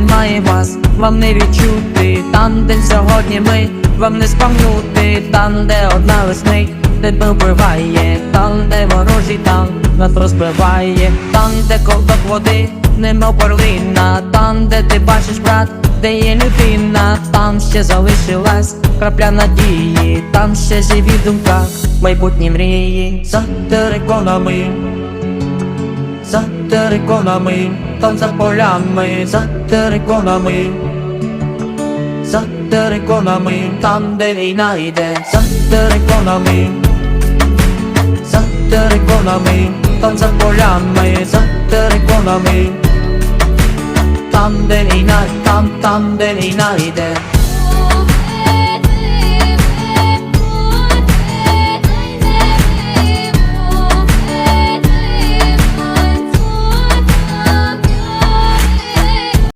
немає вас, вам не відчути. Там, де сьогодні ми, вам не спам'нути Там, де одна весни тебе вбиває Там, де ворожий танк нас розбиває. Там, де ковток води, немов перлина. Там, де ти бачиш брат, де є людина. Там ще залишилась крапля надії. Там ще живі в думках майбутні мрії. За териконами за териконами, там за полями, за териконами, за териконами, там де війна йде, за териконами, за териконами, там за полями, за териконами, там де війна, там, там де війна йде.